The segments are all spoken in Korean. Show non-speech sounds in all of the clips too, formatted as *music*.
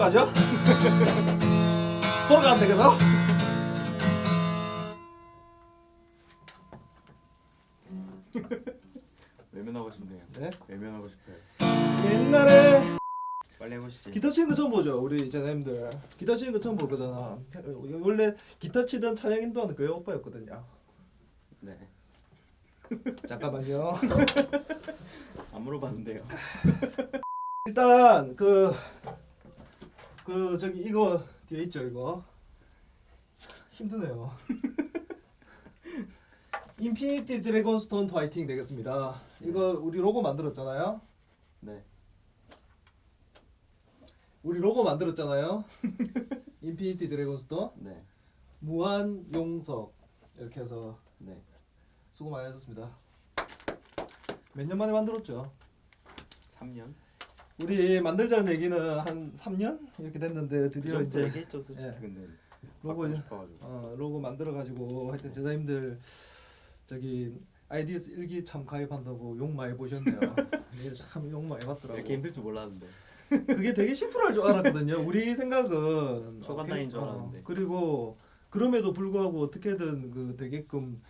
돌아가죠? 돌아가면 되겠어? 외면하고 싶네요. 네? 외면하고 싶어요. 옛날에 빨리 해보시지. 기타 치는 거 처음 보죠 우리 제자님들 기타 치는 거 처음 볼 거잖아 원래 기타 치던 찬양 인도하는 그 오빠였거든요 네. *laughs* 잠깐만요 안 물어봤는데요. 일단 그, 그 저기 이거 뒤에 있죠 이거 힘드네요. *laughs* 인피니티 드래곤 스톤 파이팅 되겠습니다. 이거 우리 로고 만들었잖아요. 네. 우리 로고 만들었잖아요. *laughs* 인피니티 드래곤 스톤 네. 무한 용석 이렇게 해서 네. 수고 많이 하셨습니다. 몇 년 만에 만들었죠? 3년. 우리 만들자는 얘기는 한 3년 이렇게 됐는데 드디어 그 이제 얘기했죠 솔직히 예. 근데 로고 바꾸고 싶어가지고. 어, 로고 만들어 가지고 하여튼 제자님들 저기 IDS 일기 참 가입한다고 욕 많이 보셨네요. *laughs* 이게 참욕 많이 받더라고. 이렇게 힘들 줄 몰랐는데. 그게 되게 심플할 줄 알았거든요. 우리 생각은 *laughs* 초간단인 어, 줄 알았는데. 그리고 그럼에도 불구하고 어떻게든 그 되게끔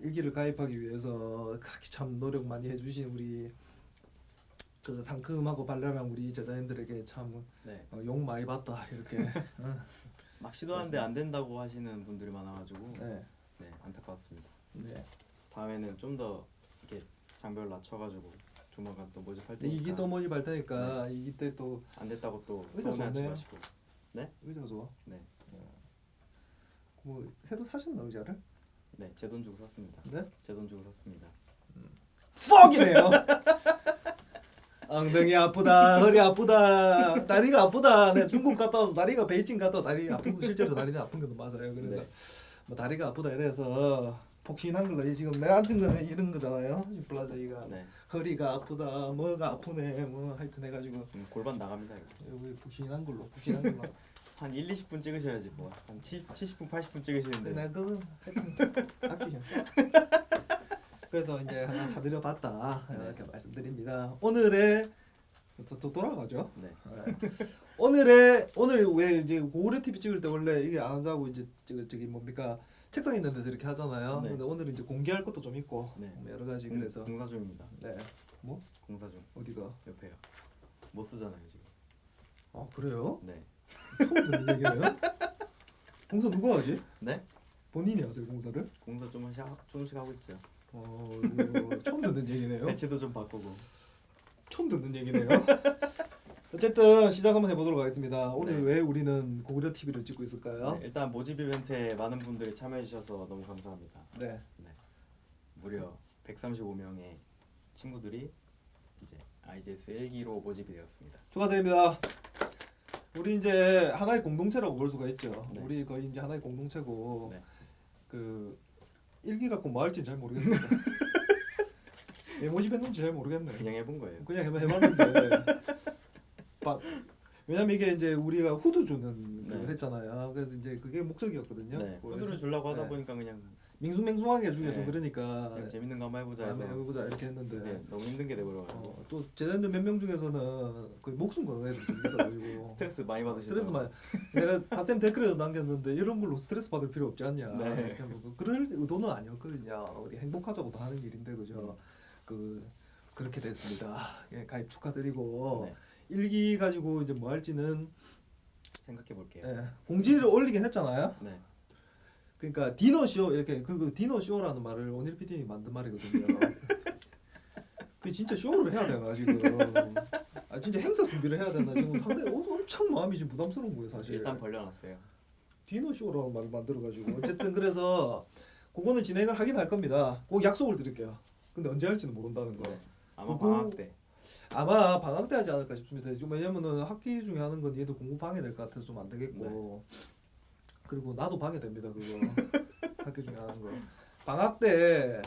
일기를 가입하기 위해서 그렇게 참 노력 많이 해주신 우리 그 상큼하고 발랄한 우리 제자님들에게 참 네. 어, 욕 많이 받다 이렇게. *laughs* 어, 막 시도하는데 안 된다고 하시는 분들이 많아가지고 네, 네, 안타까웠습니다. 네. 다음에는 좀 더 이렇게 장벽을 낮춰가지고 조만간 또 모집할 때니까 이기 또 모집할 테니까 이기 때 또 안 됐다고 또 의자 서운해하지. 마시고. 의자가 좋아. 네. 뭐 새로 사셨나 의자를? 네, 제 돈 주고 샀습니다. 네? 제 돈 주고 샀습니다. 퍽이네요. *laughs* 엉덩이 아프다, 허리 아프다, 다리가 아프다. 내 중국 갔다 와서 다리가 베이징 갔다 와서 다리 아픈 거 실제로 다리는 아픈 것도 맞아요. 그래서 네. 뭐 다리가 아프다 이래서 폭신한 걸로 지금 내가 앉은 거는 이런 거잖아요. 이 플라제이가 네. 허리가 아프다, 뭐가 아프네, 뭐 하여튼 해가지고 음, 골반 나갑니다. 이거. 여기 폭신한 걸로, 폭신한 걸로. *laughs* 한 1, 20분 찍으셔야지 뭐. 한 70, 70분, 80분 찍으시는데. 나 그건 하여튼 *laughs* 아끼죠. 그래서 이제 하나 사드려 봤다 이렇게 말씀드립니다. 오늘의 또, 또 돌아가죠. 네. 네. 오늘의 오늘 왜 이제 고구려 TV 찍을 때 원래 이게 안 하고 이제 저기, 저기 뭡니까 책상 있는 데서 이렇게 하잖아요. 네. 근데 오늘은 이제 공개할 것도 좀 있고 네. 뭐 여러 가지 공- 그래서 공사 중입니다. 네. 뭐 공사 중. 어디가? 옆에요. 못 쓰잖아요 지금. 아 그래요? 네. 처음 듣는 얘기네요. 공사 누가 하지? 네? 본인이 하세요 공사를? 공사 좀 하시, 조금씩 하고 있죠. 어 이거 처음 듣는 얘기네요. 배치도 좀 바꾸고. 처음 듣는 얘기네요. *laughs* 어쨌든 시작 한번 해보도록 하겠습니다. 오늘 네. 왜 우리는 고구려 TV를 찍고 있을까요? 네, 일단 모집 이벤트에 많은 분들이 참여해 주셔서 너무 감사합니다. 네. 무려 135명의 친구들이 이제 IDS 1기로 모집이 되었습니다. 축하드립니다. 우리 이제 하나의 공동체라고 볼 수가 있죠. 네. 우리 거의 이제 하나의 공동체고 네. 그 일기 갖고 뭐 할지는 잘 모르겠습니다. *laughs* 왜 모집 했는지 잘 모르겠네. 그냥 해본 거예요. 그냥 해봐 해봤는데 바, 왜냐면 이게 이제 우리가 후드 주는 네. 그걸 했잖아요. 그래서 이제 그게 목적이었거든요. 네, 뭐 후드를 주려고 하다 네. 보니까 그냥, 밍숭맹숭하게 주기가 좀 네. 그러니까. 그냥 재밌는 거 한번 해보자 해서. 아, 해보자 이렇게 했는데. 네, 너무 힘든 게 돼버려가지고. 어, 또 제자들 몇 명 중에서는 거의 목숨 거는 애들 좀 있어가지고. *laughs* 스트레스 많이 받으시죠. 스트레스 많이. 내가 다쌤 댓글에도 남겼는데 이런 걸로 스트레스 받을 필요 없지 않냐. 네. 이렇게 하고 그럴 의도는 아니었거든요. 우리 행복하자고 다 하는 일인데 그죠? 그 그렇게 됐습니다. 예, 가입 축하드리고 네, 일기 가지고 이제 뭐 할지는 생각해 볼게요. 예, 공지를 올리긴 했잖아요. 네, 그러니까 디너 쇼 이렇게 그, 그 디너 쇼라는 말을 오늘 PD님이 만든 말이거든요. 그 진짜 쇼를 해야 되나 지금? 아 진짜 행사 준비를 해야 되나 지금 상당히 어, 엄청 마음이 지금 부담스러운 거예요 사실. 일단 벌려놨어요. 디너 쇼라는 말을 만들어가지고 어쨌든 그래서 그거는 진행을 하긴 할 겁니다. 꼭 약속을 드릴게요. 근데 언제 할지는 모른다는 거. 네, 아마 그거- 방학 때. 아마 방학 때 하지 않을까 싶습니다. 왜냐면은 학기 중에 하는 건 얘도 공부 방해될 것 같아서 좀 안 되겠고 그리고 나도 방해됩니다 그거. 학기 중에 하는 거. 방학 때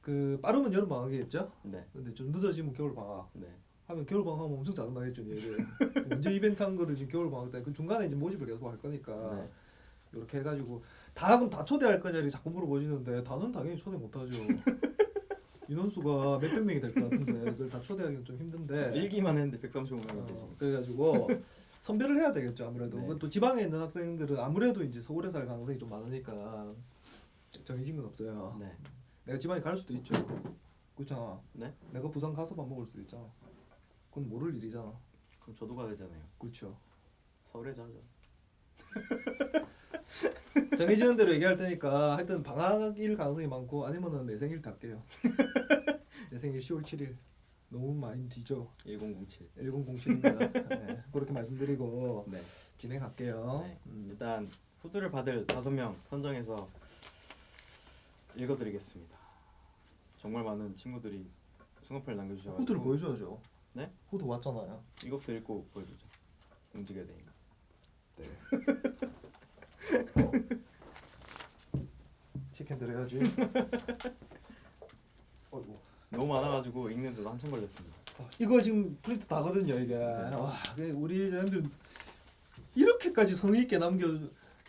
그 빠르면 여름 방학이겠죠? 네, 근데 좀 늦어지면 겨울 방학. 네, 하면 겨울 방학 하면 엄청 짜증나겠죠 얘들. 언제 이벤트 한 거를 지금 겨울 방학 때. 그 중간에 이제 모집을 계속 할 거니까. 네. 이렇게 해가지고. 다 그럼 다 초대할 거냐 이렇게 자꾸 물어보시는데 다는 당연히 초대 못하죠. *laughs* 인원수가 몇백 명이 될 것 같은데 그걸 다 초대하기는 좀 힘든데. 일기만 했는데 135명인데 어, 지금. 그래가지고 선별을 해야 되겠죠 아무래도. 네. 또 지방에 있는 학생들은 아무래도 이제 서울에 살 가능성이 좀 많으니까 정해진 건 없어요. 네. 내가 지방에 갈 수도 있죠. 그렇잖아. 네? 내가 부산 가서 밥 먹을 수도 있잖아. 그건 모를 일이잖아. 그럼 저도 가야 되잖아요. 그렇죠. 서울에서 하죠. *laughs* 정해지는 대로 얘기할 테니까 하여튼 방학일 가능성이 많고 아니면은 내 생일 때 할게요. *laughs* 내 생일 10월 7일. 너무 많이 뒤져. 1007. 1007입니다. *laughs* 네, 그렇게 말씀드리고 네. 진행할게요. 네. 음, 일단 후드를 받을 다섯 명 선정해서 읽어드리겠습니다. 정말 많은 친구들이 수강표를 남겨주셔서 후드를 보여줘야죠. 네? 후드 왔잖아요. 이것도 읽고 보여주죠. 움직여야 되니까. *laughs* 치킨들 해야지. *laughs* 어이구. 너무 많아가지고 읽는데도 한참 걸렸습니다. 아, 이거 지금 프린트 다거든요 이게. 와, 이게 우리 사람들 이렇게까지 성의 있게 남겨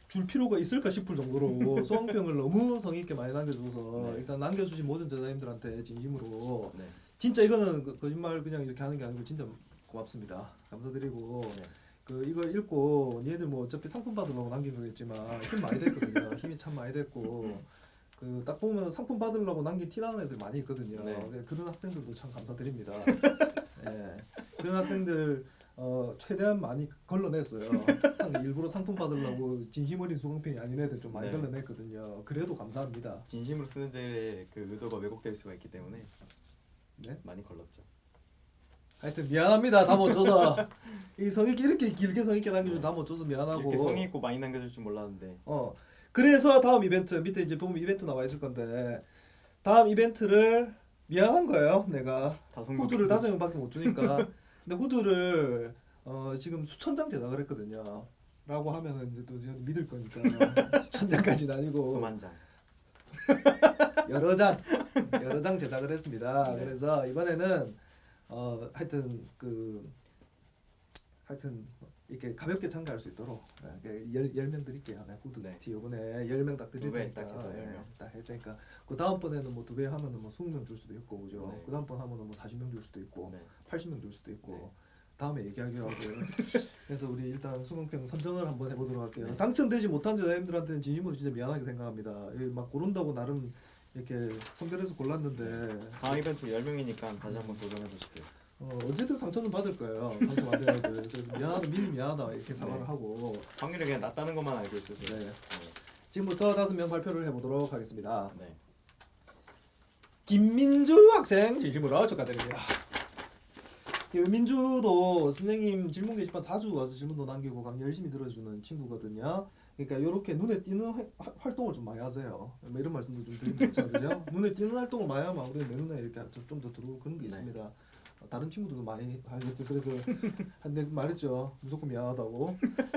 줄 필요가 있을까 싶을 정도로 *laughs* 수강평을 너무 성의 있게 많이 남겨줘서 네. 일단 남겨주신 모든 저자님들한테 진심으로 네. 진짜 이거는 그- 거짓말 그냥 이렇게 하는 게 아니고 진짜 고맙습니다. 감사드리고 네. 그 이거 읽고 니네들 뭐 어차피 상품 받으려고 남긴 거겠지만 힘 많이 됐거든요. *laughs* 힘이 참 많이 됐고 그 딱 보면 상품 받으려고 남긴 티 나는 애들 많이 있거든요. 네. 그런 학생들도 참 감사드립니다. *laughs* 예. 그런 학생들 어, 최대한 많이 걸러냈어요. 상, 일부러 상품 받으려고 진심 어린 수강편이 아닌 애들 좀 많이 네. 걸러냈거든요. 그래도 감사합니다. 진심으로 쓰는 데의 그 의도가 왜곡될 수가 있기 때문에 네? 많이 걸렀죠. 하여튼 미안합니다. 다 못 줘서 이 성의 이렇게 길게 성의 있게 남겨준 다못 줘서 미안하고 이렇게 성의 있고 많이 남겨줄 줄 몰랐는데 어 그래서 다음 이벤트 밑에 이제 보면 이벤트 나와 있을 건데 다음 이벤트를 미안한 거예요 내가 명 후드를 다섯 명밖에 못 주니까 *laughs* 근데 후드를 어 지금 수천 장 제작을 했거든요 라고 하면은 이제 또 제가 믿을 거니까 수천 장까지는 아니고 *laughs* 수만 장. *laughs* 여러 장 여러 장 제작을 했습니다. 네. 그래서 이번에는 어 하여튼 그 하여튼 이렇게 가볍게 참가할 수 있도록 네, 열, 열명 드릴게요. 네, 후드 네. 티 요번에 열명딱 드릴 테니까 딱 해서 열 네, 명. 딱할 테니까 그 다음 번에는 뭐 두 배 하면은 뭐 20명 줄 수도 있고 그죠. 네. 그 다음 번 하면은 뭐 40명 줄 수도 있고 네. 80명 줄 수도 있고 네. 다음에 얘기하기로 하고요. *laughs* 그래서 우리 일단 수강평 선정을 한번 해보도록 할게요. 네. 당첨되지 못한 저자님들한테는 진심으로 진짜 미안하게 생각합니다. 이막 고른다고 나름 이렇게 선별해서 골랐는데 다음 이벤트 10명이니까 다시 한번 도전해 보실게요. 어, 어쨌든 상처는 받을 거예요. 당첨 안 애들. 그래서 미안하다, 미리 미안하다 이렇게 사과를 네. 하고 확률이 그냥 낮다는 것만 알고 있으세요. 네. 지금부터 다섯 명 발표를 해보도록 하겠습니다. 네. 김민주 학생 진심으로 축하드립니다. 김민주도 선생님 질문 게시판 자주 와서 질문도 남기고 강의 열심히 들어주는 친구거든요. 그러니까 이렇게 눈에 띄는 화- 화- 활동을 좀 많이 하세요. 뭐 이런 말씀도 좀 드리면 좋잖아요. 눈에 띄는 활동을 많이 하면 아무래도 내 눈에 이렇게 좀 더 들어오고 그런 게 네. 있습니다. 어, 다른 친구들도 많이 하겠죠. 그래서 근데 말했죠. 무조건 미안하다고. *laughs*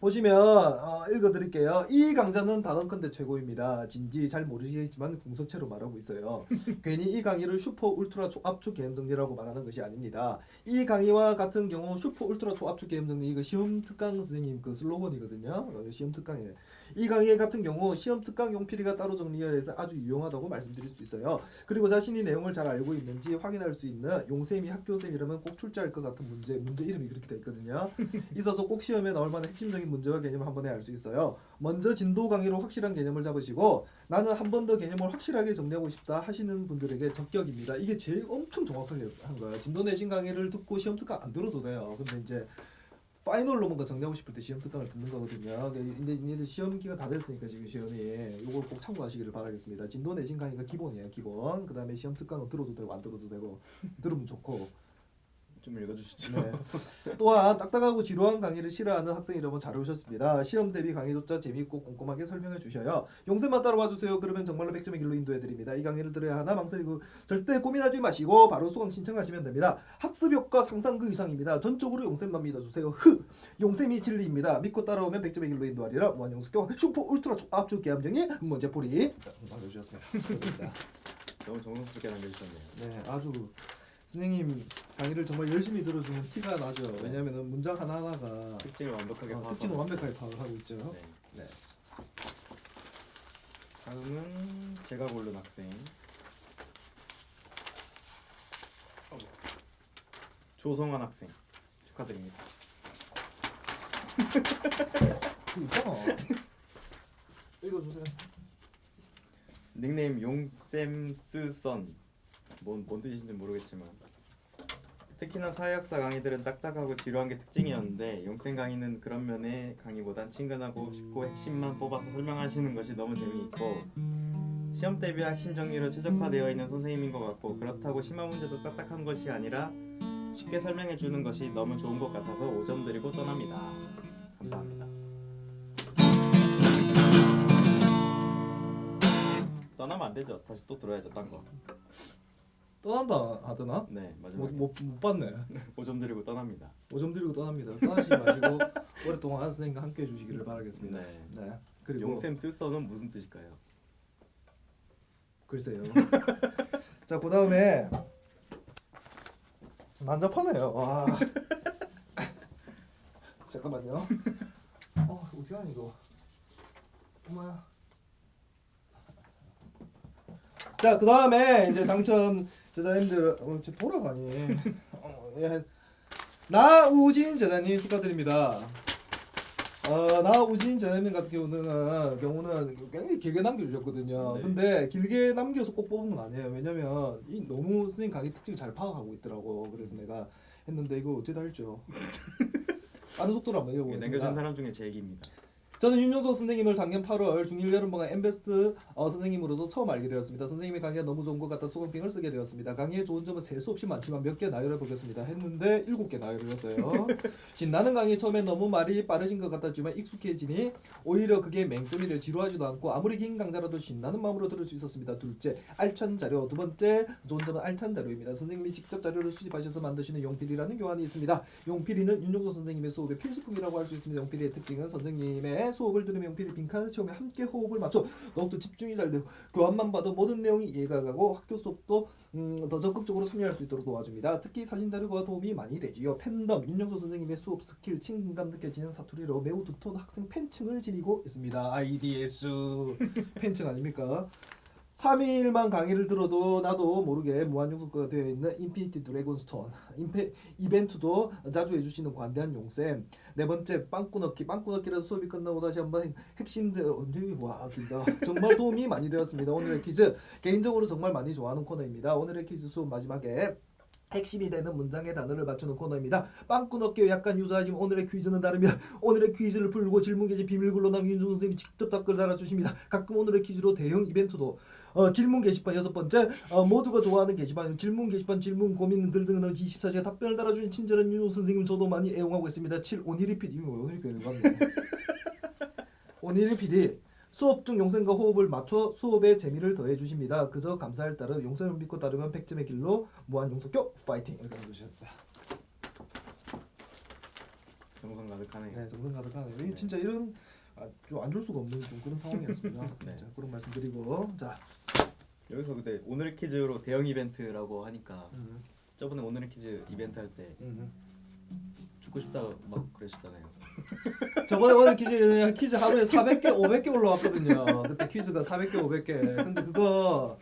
보시면 어, 읽어드릴게요. 이 강좌는 단언컨대 최고입니다. 진지 잘 모르시겠지만 궁서체로 말하고 있어요. 괜히 이 강의를 슈퍼 울트라 초압축 개념 정리라고 말하는 것이 아닙니다. 이 강의와 같은 경우 슈퍼 울트라 초압축 개념 정리 이거 시험 특강 선생님 그 슬로건이거든요. 어, 시험 특강에 이 강의 같은 경우 시험 특강 용필이가 따로 정리해서 아주 유용하다고 말씀드릴 수 있어요. 그리고 자신이 내용을 잘 알고 있는지 확인할 수 있는 용쌤이 학교쌤 이라면 꼭 출제할 것 같은 문제 문제 이름이 그렇게 돼 있거든요. *laughs* 있어서 꼭 시험에 나올 만한 핵심적인 문제와 개념을 한 번에 알 수 있어요. 먼저 진도 강의로 확실한 개념을 잡으시고 나는 한 번 더 개념을 확실하게 정리하고 싶다 하시는 분들에게 적격입니다. 이게 제일 엄청 정확하게 한 거예요. 진도 내신 강의를 듣고 시험 특강 안 들어도 돼요. 근데 이제 파이널로 뭔가 정리하고 싶을 때 시험 특강을 듣는 거거든요. 근데 이제 시험 기간 다 됐으니까 지금 시험이 이걸 꼭 참고하시기를 바라겠습니다. 진도 내신 강의가 기본이에요. 기본. 그 다음에 시험 특강은 들어도 되고 안 들어도 되고 들으면 좋고 좀 읽어주시죠. 네. 또한 딱딱하고 지루한 강의를 싫어하는 학생 여러분 잘 오셨습니다. 시험 대비 강의조차 재미있고 꼼꼼하게 설명해 주셔요. 용세만 따라와 주세요. 그러면 정말로 100점의 길로 인도해 드립니다. 이 강의를 들어야 하나 망설이고 절대 고민하지 마시고 바로 수강 신청하시면 됩니다. 학습 효과 상상 그 이상입니다. 전적으로 용쌤만 믿어주세요. 흐! 용쌤이 진리입니다. 믿고 따라오면 100점의 길로 인도하리라. 무한용수교 슈퍼 울트라 압축 계함정의 문제풀이 알려주셨습니다. 감사합니다. 너무 정성스럽게 남겨주셨네요. 네, 아주 선생님 강의를 정말 열심히 들어주는 티가 나죠. 왜냐하면 문장 하나 하나가 특징을 완벽하게 어, 파악하고 특징을 있어요. 완벽하게 파악을 하고 있죠. 네. 네. 다음은 제가 고른 학생 조성환 학생 축하드립니다. 그 있잖아. 읽어주세요. 닉네임 용쌤스선 뭔, 뭔 뜻인지 모르겠지만 특히나 사회학사 강의들은 딱딱하고 지루한 게 특징이었는데 용쌤 강의는 그런 면에 강의보단 친근하고 쉽고 핵심만 뽑아서 설명하시는 것이 너무 재미있고 시험 대비 핵심 정리로 최적화되어 있는 선생님인 것 같고 그렇다고 심화 문제도 딱딱한 것이 아니라 쉽게 설명해 주는 것이 너무 좋은 것 같아서 5점 드리고 떠납니다. 감사합니다. 떠나면 안 되죠. 다시 또 들어야죠. 딴 거. 떠난다 하더나? 네 마지막에 못 못 못 봤네. *laughs* 5점 드리고 떠납니다. 5점 드리고 떠납니다. 떠나시지 마시고 *laughs* 오랫동안 한 선생님과 함께 해 주시기를 바라겠습니다. 네. 네. 그리고 용쌤 쓸서는 무슨 뜻일까요? 글쎄요. *laughs* 자, 그 다음에 난잡하네요. 와. 잠깐만요. 어, 어떻게 하니 이거? 엄마야. 자, 그 다음에 이제 당첨 제자님들 어, 지금 돌아가니. 어, 예. 나우진 제자님 축하드립니다. 어, 나우진 제자님 같은 경우는 경우는 굉장히 길게 남겨주셨거든요. 네. 근데 길게 남겨서 꼭 뽑은 건 아니에요. 왜냐면 이 너무 선생님 강의 특징을 잘 파악하고 있더라고. 그래서 내가 했는데 이거 어찌다 할죠? 빠른 속도로 한번 읽어보겠습니다. 사람 중에 제일 깁니다. 저는 윤용석 선생님을 작년 8월 중1 여름방학 엠베스트 어, 선생님으로서 처음 알게 되었습니다. 선생님의 강의가 너무 좋은 것 같아 수강빙을 쓰게 되었습니다. 강의의 좋은 점은 셀수 없이 많지만 몇 개 나열해 보겠습니다. 했는데 7개 나열했어요. 진나는 강의 처음에 너무 말이 빠르신 것 같았지만 익숙해지니 오히려 그게 맹점이 되어 지루하지도 않고 아무리 긴 강좌라도 신나는 마음으로 들을 수 있었습니다. 둘째, 알찬 자료. 두 번째, 좋은 점은 알찬 자료입니다. 선생님이 직접 자료를 수집하셔서 만드시는 용필이라는 교환이 있습니다. 용필이는 윤용석 선생님의 수업의 필수품이라고 할 수 있습니다. 용필이의 특징은 선생님의 수업을 들으며 용필이 빈칸을 채우며 함께 호흡을 맞춰 더욱더 집중이 잘 되고 교환만 봐도 모든 내용이 이해가 가고 학교 수업도 음, 더 적극적으로 참여할 수 있도록 도와줍니다. 특히 사진 자료가 도움이 많이 되지요. 팬덤 윤영석 선생님의 수업 스킬 친근감 느껴지는 사투리로 매우 두터운 학생 팬층을 지니고 있습니다. IDS *laughs* 팬층 아닙니까? 3일만 강의를 들어도 나도 모르게 무한용속가 되어 있는 인피니티 드래곤 스톤 인페, 이벤트도 자주 해주시는 관대한 용쌤 네 번째 빵꾸 넣기. 빵꾸 넣기라도 수업이 끝나고 다시 한번 핵심들 언제 와 진짜. 정말 도움이 많이 되었습니다. 오늘의 퀴즈. 개인적으로 정말 많이 좋아하는 코너입니다. 오늘의 퀴즈 수업 마지막에 핵심이 되는 문장의 단어를 맞추는 코너입니다. 빵꾸 넣기와 약간 유사하지만 오늘의 퀴즈는 다릅니다. 오늘의 퀴즈를 풀고 질문 게시 비밀글로 남긴 윤종 선생님이 직접 답글 달아주십니다. 가끔 오늘의 퀴즈로 대형 이벤트도 어, 질문 게시판 여섯 번째 어, 모두가 좋아하는 게시판 질문 게시판 질문 고민 글 등은 24시간 답변을 달아주는 친절한 윤종 선생님 저도 많이 애용하고 있습니다. 7 오니리 PD 이거 오니리 PD 맞네. 오니리 PD 수업 중 용생과 호흡을 맞춰 수업에 재미를 더해 주십니다. 그저 감사할 따름 용생을 믿고 따르면 100점의 길로 무한 용석교 파이팅 이렇게 해주셨다. 정성 가득하네요. 네, 정성 가득하네요. 이 진짜 이런 아, 좀안 줄 수가 없는 좀 그런 상황이었습니다. *laughs* 네. 자, 그런 말씀드리고 자, 여기서 근데 오늘의 퀴즈로 대형 이벤트라고 하니까 음, 저번에 오늘의 퀴즈 이벤트 할때 음. 죽고 싶다 막 그러셨잖아요. *laughs* 저번에 오늘 퀴즈 퀴즈 하루에 400개, 500개 올라왔거든요. 그때 퀴즈가 400개, 500개. 근데 그거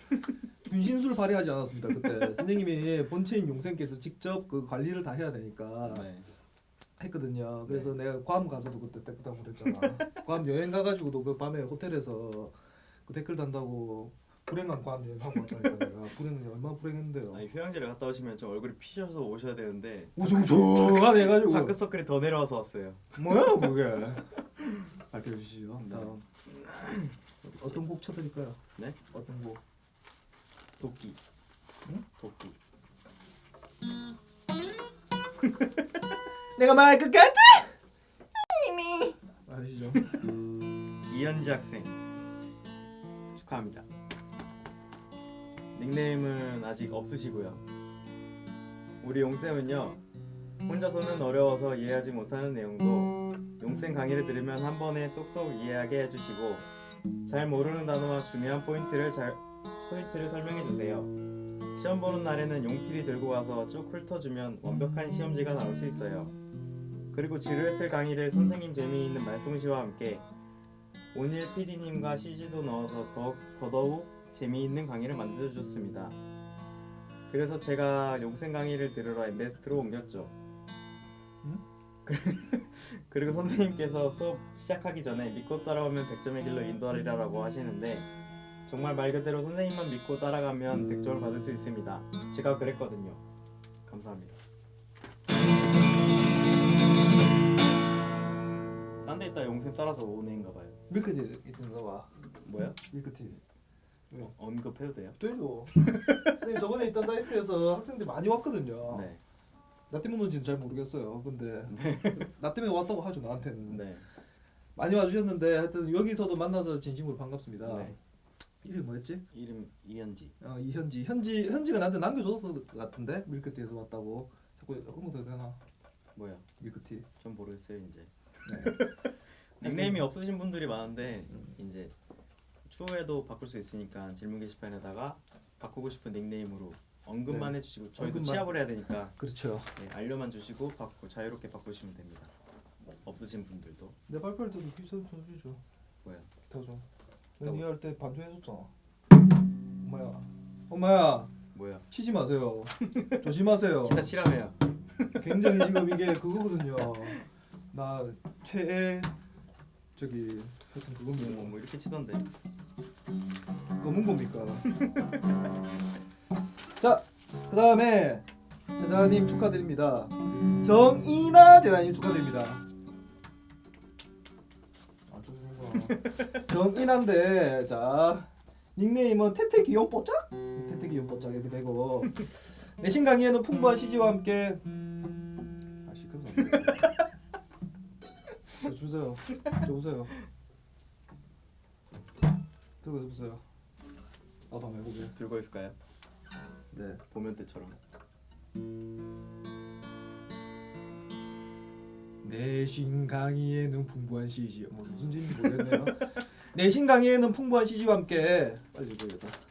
분신술 발휘하지 않았습니다. 그때 선생님이 본체인 용생께서 직접 그 관리를 다 해야 되니까 네. 했거든요. 그래서 내가 괌 가서도 그때 댓글 달고 그랬잖아. 괌 여행 가가지고도 그 밤에 호텔에서 그 댓글 단다고 불행한 괌 여행 하고 왔다니까 내가 불행은 얼마나 불행했는데요. 아니 휴양지를 갔다 오시면 좀 얼굴이 피셔서 오셔야 되는데 우중충하네 해가지고 다크서클이 더 내려와서 왔어요. 뭐야 그게 *laughs* 밝혀주시죠. 네. 다음 어떤 곡 쳐드릴까요? 네? 어떤 곡? 도끼. 응? 도끼. *laughs* 내가 말할 것 같아. 이미 아시죠? *laughs* 이현지 학생 축하합니다. 닉네임은 아직 없으시고요. 우리 용쌤은요 혼자서는 어려워서 이해하지 못하는 내용도 용쌤 강의를 들으면 한 번에 쏙쏙 이해하게 해주시고 잘 모르는 단어와 중요한 포인트를 잘 포인트를 설명해 주세요. 시험 보는 날에는 용필이 들고 가서 쭉 훑어주면 완벽한 시험지가 나올 수 있어요. 그리고 지루했을 강의를 선생님 재미있는 말솜씨와 함께 온일 PD님과 CG도 넣어서 더욱, 더더욱 재미있는 강의를 만들어줬습니다. 그래서 제가 용생 강의를 들으러 엠베스트로 옮겼죠. 응? *laughs* 그리고 선생님께서 수업 시작하기 전에 믿고 따라오면 100점의 길로 인도하리라고 하시는데 정말 말 그대로 선생님만 믿고 따라가면 100점을 받을 수 있습니다. 제가 그랬거든요. 감사합니다. 딴 데 있다 용쌤 따라서 오는 애인가 봐요. 밀크티 있던가 봐. 뭐야? 밀크티. 어, 언급해도 돼요? 되죠. 선생님 저번에 있던 사이트에서 학생들이 많이 왔거든요. 네. 나 때문에 온지는 잘 모르겠어요. 근데 *laughs* 나 때문에 왔다고 하죠 나한테는. 네. 많이 와주셨는데 하여튼 여기서도 만나서 진심으로 반갑습니다. 네. 이름이 뭐였지? 이름 이현지. 어, 이현지. 현지 현지가 나한테 남겨줬을 것 같은데 밀크티에서 왔다고. 자꾸 언급해도 되나? 뭐야? 밀크티. 전 모르겠어요 이제. 네. *laughs* 닉네임이 없으신 분들이 많은데 이제 추후에도 바꿀 수 있으니까 질문 게시판에다가 바꾸고 싶은 닉네임으로 언급만 네. 해주시고 저희도 언급만. 취합을 해야 되니까 그렇죠. 네, 알려만 주시고 바꾸 자유롭게 바꾸시면 됩니다. 없으신 분들도 내 발표할 때도 기타 좀 주죠. 뭐야? 기타 좀. 기타 내가 할때 반주 해줬잖아. 엄마야. 엄마야. 뭐야? 치지 마세요. 조심하세요. 기타 치라며요. 굉장히 지금 이게 그거거든요. 나 최애 저기 하여튼 뭐, 그겁니다. 뭐 이렇게 치던데. 검은 겁니까? *laughs* 자, 그 다음에 제자님 축하드립니다. 정이나 제자님 축하드립니다. 정이나인데 자 닉네임은 태태 귀염 뽀짝? 태태 귀염 뽀짝 이렇게 되고 내신 강의에는 풍부한 CG와 함께 아 시끄러워. *laughs* 자, 주세요. 저 보세요. 들고 보세요. 나도 한번 해보게. 들고 있을까요? 네. 보면 때처럼. 내신 강의에는 풍부한 CG. 뭐 무슨 짓인지 모르겠네요. *laughs* 내신 강의에는 풍부한 CG와 함께 빨리 읽어야겠다.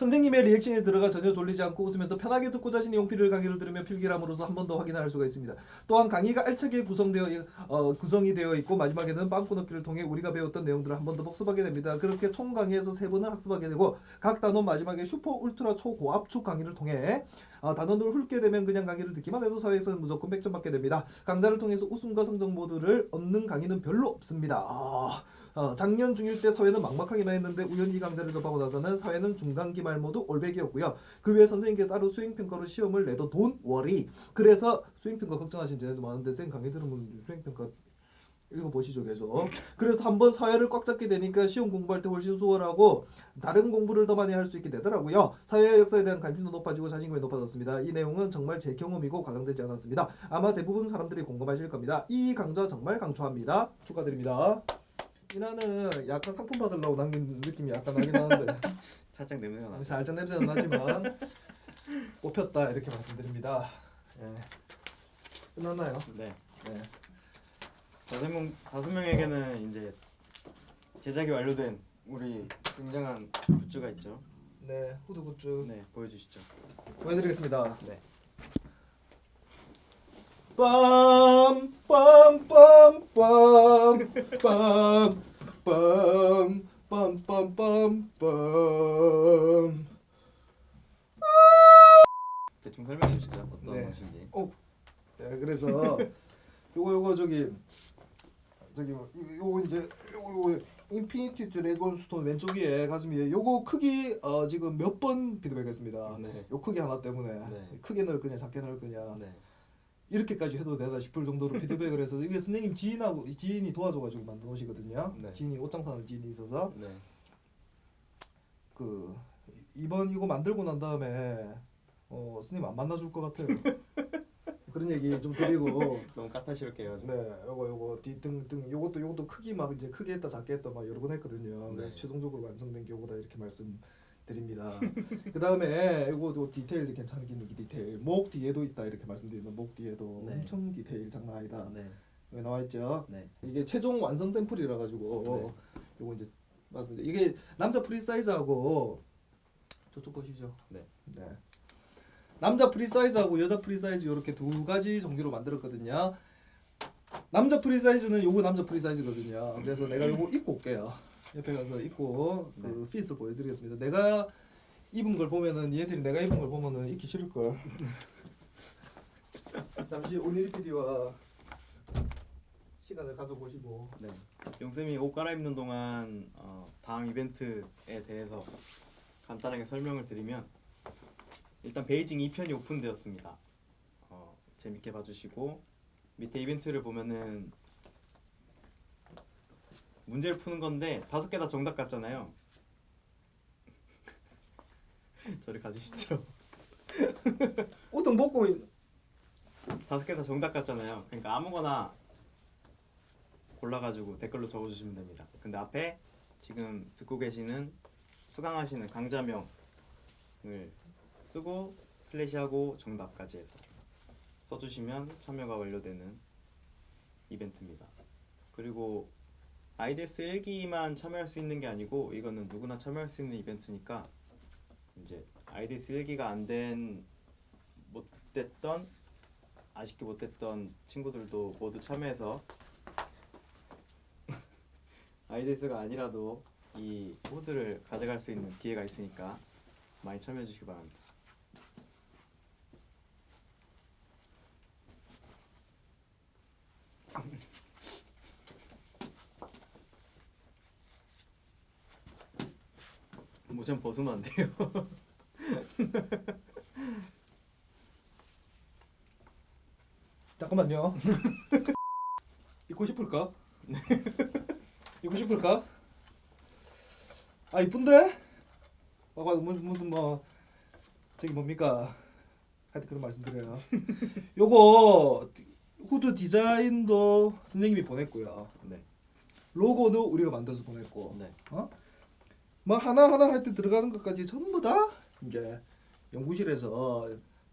선생님의 리액션에 들어가 전혀 졸리지 않고 웃으면서 편하게 듣고 자신의 용필을 강의를 들으며 필기함으로써 한 번 더 확인할 수가 있습니다. 또한 강의가 알차게 구성되어 이- 어, 구성이 되어 있고 마지막에는 빵꾸 넣기를 통해 우리가 배웠던 내용들을 한 번 더 복습하게 됩니다. 그렇게 총 강의에서 세 번을 학습하게 되고 각 단원 마지막에 슈퍼 울트라 초고압축 강의를 통해 어, 단원을 훑게 되면 그냥 강의를 듣기만 해도 사회에서는 무조건 100점 받게 됩니다. 강좌를 통해서 우승과 성적 모두를 얻는 강의는 별로 없습니다. 아, 어, 작년 중1 때 사회는 막막하기만 했는데 우연히 이 강좌를 접하고 나서는 사회는 중간기 말 모두 올백이었고요. 그 외에 선생님께 따로 수행평가로 시험을 내도 돈 워리. 그래서 수행평가 걱정하신 쟤네도 많은데 쌤 강의 들으면 수행평가 읽어보시죠 계속. 그래서 한번 사회를 꽉 잡게 되니까 시험 공부할 때 훨씬 수월하고 다른 공부를 더 많이 할 수 있게 되더라고요. 사회 역사에 대한 관심도 높아지고 자신감이 높아졌습니다. 이 내용은 정말 제 경험이고 과장되지 않았습니다. 아마 대부분 사람들이 공감하실 겁니다. 이 강좌 정말 강추합니다. 축하드립니다. 이나는 약간 상품 받으려고 남긴 느낌이 약간 나긴 하는데 *laughs* 살짝 냄새가 나. 살짝 냄새는 나지만 뽑혔다 이렇게 말씀드립니다. 예. 끝났나요? 네. 네. 다섯 명 다섯 명에게는 이제 제작이 완료된 우리 굉장한 굿즈가 있죠. 네, 후드 굿즈 네, 보여주시죠. 보여드리겠습니다. 네. 빰, 빰, 빰, 빰, 빰, 빰, 빰, 빰, 빰, 빰. 대충 설명해 주시죠. 어떤 네. 것인지. 네, 그래서 *laughs* 요거 요거 저기 저기 뭐, 이- 요거 이제 요거 요거 인피니티 드래곤 스톤 왼쪽 위에 가슴 위에 요거 크기 어 지금 몇 번 피드백했습니다. 네. 요 크기 하나 때문에 네. 크게 넣을 거냐 작게 넣을 거냐 네. 이렇게까지 해도 되나 싶을 정도로 *laughs* 피드백을 해서 이게 선생님 지인하고 지인이 도와줘가지고 만든 옷이거든요. 네. 지인이 옷장 사는 지인이 있어서 네. 그 이번 이거 만들고 난 다음에 어 스님 안 만나줄 것 같아요. *laughs* 그런 얘기 좀 드리고 *laughs* 너무 까탈스럽게 해가지고. 네 요거 요거 뒤등등 요것도 요것도 크기 막 이제 크게 했다 작게 했다 막 여러 번 했거든요. 그래서 네. 최종적으로 완성된 게 요거다 이렇게 말씀드립니다. *laughs* 그 다음에 요거 요 디테일 괜찮긴 이 디테일 목 뒤에도 있다 이렇게 말씀드리면 목 뒤에도 네. 엄청 디테일 장난 아니다. 네. 여기 나와 있죠. 네. 이게 최종 완성 샘플이라 가지고 네. 요거 이제 맞습니다. 이게 남자 프리 사이즈하고 저쪽 보시죠. 네. 네. 남자 프리 사이즈하고 여자 프리 사이즈 이렇게 두 가지 종류로 만들었거든요. 남자 프리 사이즈는 요거 남자 프리 사이즈거든요. 그래서 내가 요거 입고 올게요. 옆에 가서 입고 그 핏을 보여드리겠습니다. 내가 입은 걸 보면은 얘들이 내가 입은 걸 보면은 입기 싫을 걸. *laughs* 잠시 오니리 PD와 시간을 가져보시고 네. 용쌤이 옷 갈아입는 동안 어, 다음 이벤트에 대해서 간단하게 설명을 드리면 일단 베이징 2편이 오픈되었습니다. 어, 재밌게 봐주시고 밑에 이벤트를 보면은 문제를 푸는 건데 다섯 개 다 정답 같잖아요. *laughs* 저를 가주시죠. *laughs* 우동 먹고 있... 다섯 개 다 정답 같잖아요. 그러니까 아무거나 골라가지고 댓글로 적어주시면 됩니다. 근데 앞에 지금 듣고 계시는 수강하시는 강자명을 쓰고 슬래시하고 정답까지 해서 써주시면 참여가 완료되는 이벤트입니다. 그리고 IDS 1기만 참여할 수 있는 게 아니고 이거는 누구나 참여할 수 있는 이벤트니까 이제 IDS 1기가 안 된 못됐던 아쉽게 못했던 친구들도 모두 참여해서 *laughs* 아이데스가 아니라도 이 후드를 가져갈 수 있는 기회가 있으니까 많이 참여해 주시기 바랍니다. 모자 벗으면 안 돼요. *laughs* 잠깐만요. *laughs* 입고 싶을까? *laughs* 입고 싶을까? 아 이쁜데? 봐봐 무슨 무슨 뭐 저기 뭡니까? 하여튼 그런 말씀드려요. 요거 후드 디자인도 선생님이 보냈고요. 네, 로고도 우리가 만들어서 보냈고 네, 뭐 하나 하나 할 때 들어가는 것까지 전부 다 이제 연구실에서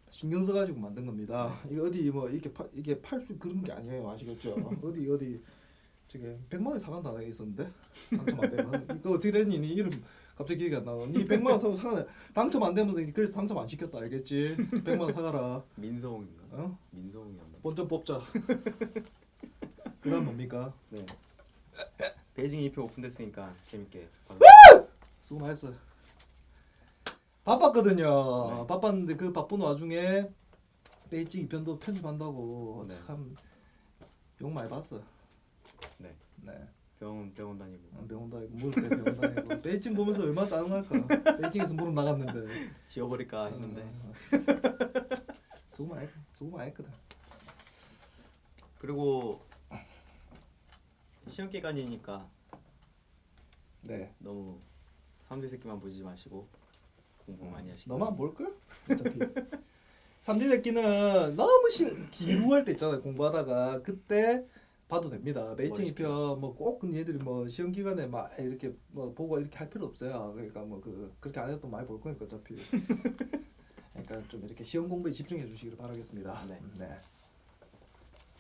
신경 써가지고 만든 겁니다. 이거 어디 뭐 이렇게 파, 이게 팔 수 그런 게 아니에요, 아시겠죠? *laughs* 어디 어디 저게 백만 원 사간 단에 있었는데 당첨 안 되면 이거 어떻게 됐니? 니 이름 갑자기 기억이 안 나. 니 백만 원 사고 사가 당첨 안 되면서 니 그래서 당첨 안 시켰다, 알겠지? 백만 원 사가라. 민서홍인가? 어? 민서홍이었나? 본점 뽑자. *laughs* 그다음 뭡니까? 네. 베이징 2표 오픈됐으니까 재밌게. 수고 많았어. 바빴거든요. 네. 바빴는데 그 바쁜 와중에 베이징 2편도 편집한다고 네. 참욕 많이 봤어. 네. 네. 병원 병원 다니고. 어, 병원 다니고 때 병원 다니고 *laughs* 베이징 보면서 얼마나 짜증날까. 베이징에서 무릎 나갔는데. 지워버릴까 했는데 어. *laughs* 수고 많이 했- 수고 많이 했거든. 그리고 시험 기간이니까 네. 너무 삼대 새끼만 보지 마시고 공부 많이 하시고 너만 볼 걸? 어차피. *laughs* 삼지 새끼는 너무 시, 지루할 때 있잖아요 공부하다가 그때 봐도 됩니다. 베이징 머리 식히고. 입혀 뭐꼭 얘들이 뭐 시험 기간에 막 이렇게 뭐 보고 이렇게 할 필요 없어요. 그러니까 뭐 그 그렇게 안 해도 많이 볼 거니까 어차피. *laughs* 그러니까 좀 이렇게 시험 공부에 집중해 주시기를 바라겠습니다. 네. 네.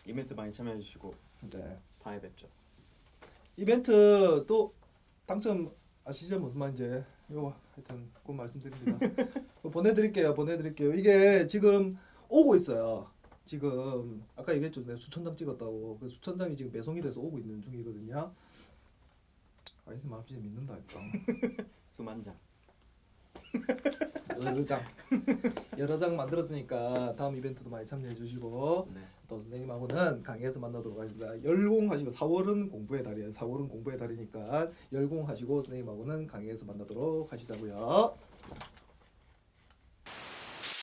이벤트 많이 참여해 주시고 네. 다음에 뵙죠. 이벤트 또 당첨 아시죠? 무슨 말인지. 이거 하여튼 꼭 말씀드립니다. *laughs* 보내드릴게요 보내드릴게요. 이게 지금 오고 있어요. 지금 아까 얘기했죠. 내가 수천 장 찍었다고. 그 수천 장이 지금 배송이 돼서 오고 있는 중이거든요. 아니 마음 진짜 믿는다 일단 수만 장. 여러 장. 여러 장 만들었으니까 다음 이벤트도 많이 참여해 주시고. 네. 또 선생님하고는 강의에서 만나도록 하겠습니다. 열공하시고 4월은 공부의 달이에요. 4월은 공부의 달이니까 열공하시고 선생님하고는 강의에서 만나도록 하시자고요.